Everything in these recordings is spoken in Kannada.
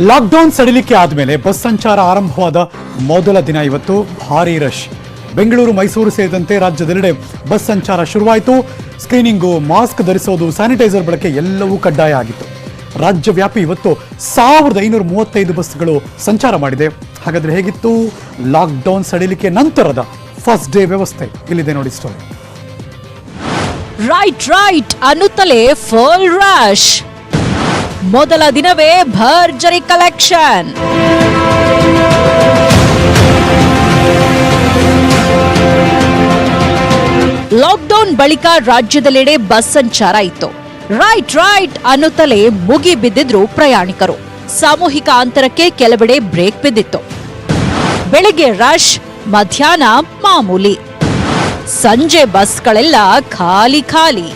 ಲಾಕ್ಡೌನ್ ಸಡಿಲಿಕೆ ಆದಮೇಲೆ ಬಸ್ ಸಂಚಾರ ಆರಂಭವಾದ ಮೊದಲ ದಿನ ಇವತ್ತು ಭಾರೀ ರಶ್. ಬೆಂಗಳೂರು, ಮೈಸೂರು ಸೇರಿದಂತೆ ರಾಜ್ಯದೆಲ್ಲೆಡೆ ಬಸ್ ಸಂಚಾರ ಶುರುವಾಯಿತು. ಸ್ಕ್ರೀನಿಂಗು, ಮಾಸ್ಕ್ ಧರಿಸೋದು, ಸ್ಯಾನಿಟೈಸರ್ ಬಳಕೆ ಎಲ್ಲವೂ ಕಡ್ಡಾಯ ಆಗಿತ್ತು. ರಾಜ್ಯವ್ಯಾಪಿ ಇವತ್ತು ಸಾವಿರದ ಐನೂರ ಮೂವತ್ತೈದು ಬಸ್ಗಳು ಸಂಚಾರ ಮಾಡಿದೆ. ಹಾಗಾದ್ರೆ ಹೇಗಿತ್ತು? ಲಾಕ್ಡೌನ್ ಸಡಿಲಿಕೆ ನಂತರದ ಫಸ್ಟ್ ಡೇ ವ್ಯವಸ್ಥೆ. ಇಲ್ಲಿದೆ ನೋಡಿ ಸ್ಟೋರಿ ರೈಟ್ ರೈಟ್ ಅನ್ನುತ್ತಲೇ ಫುಲ್ ರಶ್ ಮೊದಲ ದಿನವೇ ಭರ್ಜರಿ ಕಲೆಕ್ಷನ್. ಲಾಕ್ಡೌನ್ ಬಳಿಕ ರಾಜ್ಯದೆಲ್ಲೆಡೆ ಬಸ್ ಸಂಚಾರ ಇತ್ತು. ರೈಟ್ ರೈಟ್ ಅನ್ನುತ್ತಲೇ ಮುಗಿ ಬಿದ್ದಿದ್ರು ಪ್ರಯಾಣಿಕರು. ಸಾಮೂಹಿಕ ಅಂತರಕ್ಕೆ ಕೆಲವೆಡೆ ಬ್ರೇಕ್ ಬಿದ್ದಿತ್ತು. ಬೆಳಿಗ್ಗೆ ರಶ್, ಮಧ್ಯಾಹ್ನ ಮಾಮೂಲಿ. ಸಂಜೆ ಬಸ್ಗಳೆಲ್ಲ ಖಾಲಿ ಖಾಲಿ.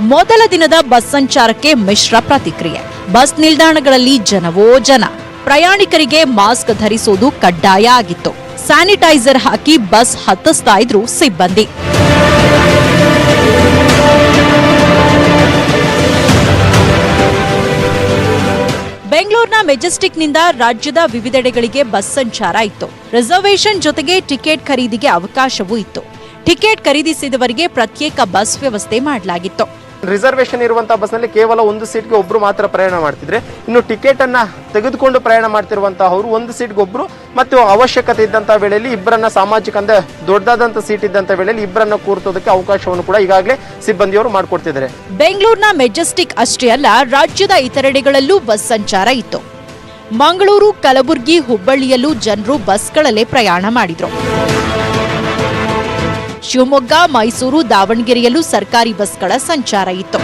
ಮೊದಲ ದಿನದ ಬಸ್ ಸಂಚಾರಕ್ಕೆ ಮಿಶ್ರ ಪ್ರತಿಕ್ರಿಯೆ. ಬಸ್ ನಿಲ್ದಾಣಗಳಲ್ಲಿ ಜನವೋ ಜನ. ಪ್ರಯಾಣಿಕರಿಗೆ ಮಾಸ್ಕ್ ಧರಿಸೋದು ಕಡ್ಡಾಯ ಆಗಿತ್ತು. ಸ್ಯಾನಿಟೈಸರ್ ಹಾಕಿ ಬಸ್ ಹತ್ತಿಸ್ತಾ ಇದ್ರು ಸಿಬ್ಬಂದಿ. ಬೆಂಗಳೂರಿನ ಮೆಜೆಸ್ಟಿಕ್ನಿಂದ ರಾಜ್ಯದ ವಿವಿಧೆಡೆಗಳಿಗೆ ಬಸ್ ಸಂಚಾರ ಇತ್ತು. ರಿಸರ್ವೇಶನ್ ಜೊತೆಗೆ ಟಿಕೆಟ್ ಖರೀದಿಗೆ ಅವಕಾಶವೂ ಇತ್ತು. ಟಿಕೆಟ್ ಖರೀದಿಸಿದವರಿಗೆ ಪ್ರತ್ಯೇಕ ಬಸ್ ವ್ಯವಸ್ಥೆ ಮಾಡಲಾಗಿತ್ತು. ರಿಸರ್ವೇಶನ್ ಇರುವಂತಹ ಬಸ್ನಲ್ಲಿ ಕೇವಲ ಒಂದು ಸೀಟ್ಗೆ ಒಬ್ರು ಮಾತ್ರ ಪ್ರಯಾಣ ಮಾಡ್ತಿದ್ರೆ, ಇನ್ನು ಟಿಕೆಟ್ ಅನ್ನ ತೆಗೆದುಕೊಂಡು ಪ್ರಯಾಣ ಮಾಡ್ತಿರುವಂತಹ ಅವರು ಒಂದು ಸೀಟ್ಗೆ ಒಬ್ರು, ಮತ್ತು ಅವಶ್ಯಕತೆ ಇದ್ದಂತಹ ವೇಳೆಯಲ್ಲಿ ಇಬ್ಬರನ್ನ ಸಾಮಾಜಿಕ ಅಂದ್ರೆ ದೊಡ್ಡದಾದಂತ ಸೀಟ್ ಇದ್ದಂತ ವೇಳೆಯಲ್ಲಿ ಇಬ್ಬರನ್ನ ಕೂರ್ತೋದಕ್ಕೆ ಅವಕಾಶವನ್ನು ಕೂಡ ಈಗಾಗಲೇ ಸಿಬ್ಬಂದಿಯವರು ಮಾಡಿಕೊಡ್ತಿದ್ದಾರೆ. ಬೆಂಗಳೂರಿನ ಮೆಜೆಸ್ಟಿಕ್ ಅಷ್ಟೇ ಅಲ್ಲ, ರಾಜ್ಯದ ಇತರೆಡೆಗಳಲ್ಲೂ ಬಸ್ ಸಂಚಾರ ಇತ್ತು. ಮಂಗಳೂರು, ಕಲಬುರಗಿ, ಹುಬ್ಬಳ್ಳಿಯಲ್ಲೂ ಜನರು ಬಸ್ಗಳಲ್ಲೇ ಪ್ರಯಾಣ ಮಾಡಿದ್ರು. ಶಿವಮೊಗ್ಗ, ಮೈಸೂರು, ದಾವಣಗೆರೆಯಲ್ಲೂ ಸರ್ಕಾರಿ ಬಸ್ಗಳ ಸಂಚಾರ ಇತ್ತು.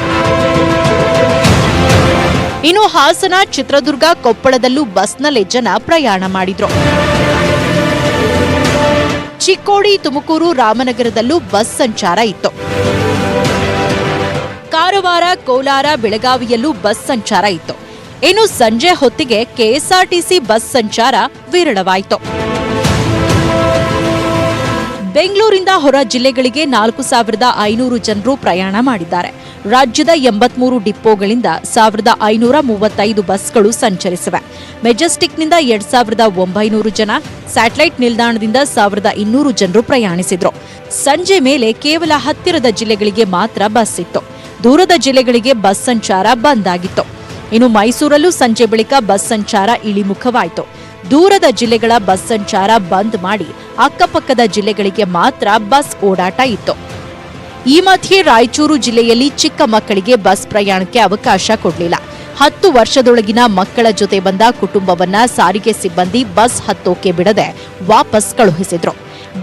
ಇನ್ನು ಹಾಸನ, ಚಿತ್ರದುರ್ಗ, ಕೊಪ್ಪಳದಲ್ಲೂ ಬಸ್ನಲ್ಲೇ ಜನ ಪ್ರಯಾಣ ಮಾಡಿದ್ರು. ಚಿಕ್ಕೋಡಿ, ತುಮಕೂರು, ರಾಮನಗರದಲ್ಲೂ ಬಸ್ ಸಂಚಾರ ಇತ್ತು. ಕಾರವಾರ, ಕೋಲಾರ, ಬೆಳಗಾವಿಯಲ್ಲೂ ಬಸ್ ಸಂಚಾರ ಇತ್ತು. ಇನ್ನು ಸಂಜೆ ಹೊತ್ತಿಗೆ ಕೆಎಸ್ಆರ್ಟಿಸಿ ಬಸ್ ಸಂಚಾರ ವಿರಳವಾಯಿತು. ಬೆಂಗಳೂರಿಂದ ಹೊರ ಜಿಲ್ಲೆಗಳಿಗೆ ನಾಲ್ಕು ಸಾವಿರದ ಐನೂರು ಜನರು ಪ್ರಯಾಣ ಮಾಡಿದ್ದಾರೆ. ರಾಜ್ಯದ ಎಂಬತ್ಮೂರು ಡಿಪೋಗಳಿಂದ ಸಾವಿರದ ಐನೂರ ಮೂವತ್ತೈದು ಬಸ್ಗಳು ಸಂಚರಿಸಿವೆ. ಮೆಜೆಸ್ಟಿಕ್ನಿಂದ ಎರಡ್ ಸಾವಿರದ ಒಂಬೈನೂರು ಜನ, ಸ್ಯಾಟಲೈಟ್ ನಿಲ್ದಾಣದಿಂದ ಸಾವಿರದ ಇನ್ನೂರು ಜನರು ಪ್ರಯಾಣಿಸಿದ್ರು. ಸಂಜೆ ಮೇಲೆ ಕೇವಲ ಹತ್ತಿರದ ಜಿಲ್ಲೆಗಳಿಗೆ ಮಾತ್ರ ಬಸ್ ಇತ್ತು. ದೂರದ ಜಿಲ್ಲೆಗಳಿಗೆ ಬಸ್ ಸಂಚಾರ ಬಂದ್ ಆಗಿತ್ತು. ಇನ್ನು ಮೈಸೂರಲ್ಲೂ ಸಂಜೆ ಬಳಿಕ ಬಸ್ ಸಂಚಾರ ಇಳಿಮುಖವಾಯಿತು. ದೂರದ ಜಿಲ್ಲೆಗಳ ಬಸ್ ಸಂಚಾರ ಬಂದ್ ಮಾಡಿ ಅಕ್ಕಪಕ್ಕದ ಜಿಲ್ಲೆಗಳಿಗೆ ಮಾತ್ರ ಬಸ್ ಓಡಾಟ ಇತ್ತು. ಈ ಮಧ್ಯೆ ರಾಯಚೂರು ಜಿಲ್ಲೆಯಲ್ಲಿ ಚಿಕ್ಕ ಮಕ್ಕಳಿಗೆ ಬಸ್ ಪ್ರಯಾಣಕ್ಕೆ ಅವಕಾಶ ಕೊಡಲಿಲ್ಲ. ಹತ್ತು ವರ್ಷದೊಳಗಿನ ಮಕ್ಕಳ ಜೊತೆ ಬಂದ ಕುಟುಂಬವನ್ನ ಸಾರಿಗೆ ಸಿಬ್ಬಂದಿ ಬಸ್ ಹತ್ತೋಕೆ ಬಿಡದೆ ವಾಪಸ್ ಕಳುಹಿಸಿದ್ರು.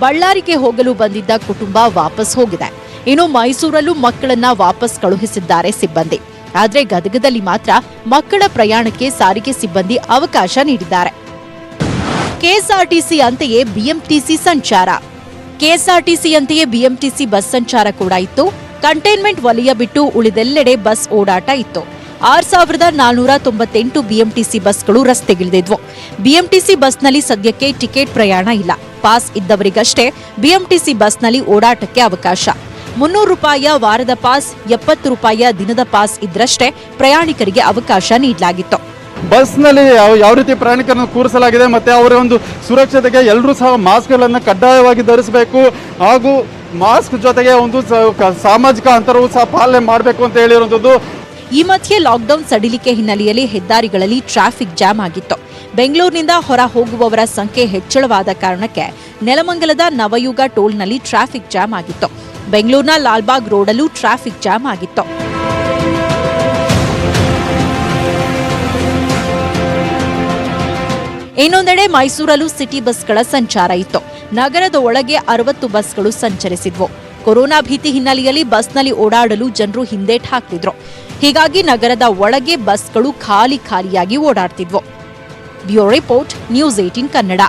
ಬಳ್ಳಾರಿಗೆ ಹೋಗಲು ಬಂದಿದ್ದ ಕುಟುಂಬ ವಾಪಸ್ ಹೋಗಿದೆ. ಇನ್ನು ಮೈಸೂರಲ್ಲೂ ಮಕ್ಕಳನ್ನ ವಾಪಸ್ ಕಳುಹಿಸಿದ್ದಾರೆ ಸಿಬ್ಬಂದಿ. ಆದರೆ ಗದಗದಲ್ಲಿ ಮಾತ್ರ ಮಕ್ಕಳ ಪ್ರಯಾಣಕ್ಕೆ ಸಾರಿಗೆ ಸಿಬ್ಬಂದಿ ಅವಕಾಶ ನೀಡಿದ್ದಾರೆ. ಕೆಎಸ್ಆರ್ಟಿಸಿ ಅಂತೆಯೇ ಬಿಎಂಟಿಸಿ ಸಂಚಾರ. ಕೆಎಸ್ಆರ್ಟಿಸಿ ಅಂತೆಯೇ ಬಿಎಂಟಿಸಿ ಬಸ್ ಸಂಚಾರ ಕೂಡ ಇತ್ತು. ಕಂಟೈನ್ಮೆಂಟ್ ವಲಯ ಬಿಟ್ಟು ಉಳಿದೆಲ್ಲೆಡೆ ಬಸ್ ಓಡಾಟ ಇತ್ತು. ಆರ್ ಸಾವಿರದ ನಾಲ್ನೂರ ತೊಂಬತ್ತೆಂಟು ಬಿಎಂಟಿಸಿ ಬಸ್ಗಳು ರಸ್ತೆಗಿಳಿದಿದ್ವು. ಬಿಎಂಟಿಸಿ ಬಸ್ನಲ್ಲಿ ಸದ್ಯಕ್ಕೆ ಟಿಕೆಟ್ ಪ್ರಯಾಣ ಇಲ್ಲ. ಪಾಸ್ ಇದ್ದವರಿಗಷ್ಟೇ ಬಿಎಂಟಿಸಿ ಬಸ್ನಲ್ಲಿ ಓಡಾಟಕ್ಕೆ ಅವಕಾಶ. ಮುನ್ನೂರು ರೂಪಾಯಿಯ ವಾರದ ಪಾಸ್, ಎಪ್ಪತ್ತು ರೂಪಾಯಿಯ ದಿನದ ಪಾಸ್ ಇದ್ರಷ್ಟೇ ಪ್ರಯಾಣಿಕರಿಗೆ ಅವಕಾಶ ನೀಡಲಾಗಿತ್ತು. ಬಸ್ನಲ್ಲಿ ಯಾವ ಯಾವ ರೀತಿ ಪ್ರಯಾಣಿಕರನ್ನು ಕೂರಿಸಲಾಗಿದೆ ಮತ್ತು ಅವರ ಒಂದು ಸುರಕ್ಷತೆಗೆ ಎಲ್ಲರೂ ಸಹ ಮಾಸ್ಕ್ಗಳನ್ನು ಕಡ್ಡಾಯವಾಗಿ ಧರಿಸಬೇಕು ಹಾಗೂ ಮಾಸ್ಕ್ ಜೊತೆಗೆ ಒಂದು ಸಾಮಾಜಿಕ ಅಂತರವು ಸಹ ಪಾಲನೆ ಮಾಡಬೇಕು ಅಂತ ಹೇಳಿರುವಂಥದ್ದು. ಈ ಮಧ್ಯೆ ಲಾಕ್ಡೌನ್ ಸಡಿಲಿಕೆ ಹಿನ್ನೆಲೆಯಲ್ಲಿ ಹೆದ್ದಾರಿಗಳಲ್ಲಿ ಟ್ರಾಫಿಕ್ ಜಾಮ್ ಆಗಿತ್ತು. ಬೆಂಗಳೂರಿನಿಂದ ಹೊರ ಹೋಗುವವರ ಸಂಖ್ಯೆ ಹೆಚ್ಚಳವಾದ ಕಾರಣಕ್ಕೆ ನೆಲಮಂಗಲದ ನವಯುಗ ಟೋಲ್ನಲ್ಲಿ ಟ್ರಾಫಿಕ್ ಜಾಮ್ ಆಗಿತ್ತು. ಬೆಂಗಳೂರಿನ ಲಾಲ್ಬಾಗ್ ರೋಡಲ್ಲೂ ಟ್ರಾಫಿಕ್ ಜಾಮ್ ಆಗಿತ್ತು. ಇನ್ನೊಂದೆಡೆ ಮೈಸೂರಲ್ಲೂ ಸಿಟಿ ಬಸ್ಗಳ ಸಂಚಾರ ಇತ್ತು. ನಗರದ ಒಳಗೆ ಅರವತ್ತು ಬಸ್ಗಳು ಸಂಚರಿಸಿದ್ವು. ಕೊರೋನಾ ಭೀತಿ ಹಿನ್ನೆಲೆಯಲ್ಲಿ ಬಸ್ನಲ್ಲಿ ಓಡಾಡಲು ಜನರು ಹಿಂದೇಟ್ ಹಾಕ್ತಿದ್ರು. ಹೀಗಾಗಿ ನಗರದ ಒಳಗೆ ಬಸ್ಗಳು ಖಾಲಿ ಖಾಲಿಯಾಗಿ ಓಡಾಡ್ತಿದ್ವು. Bureau report, news eighteen Kannada.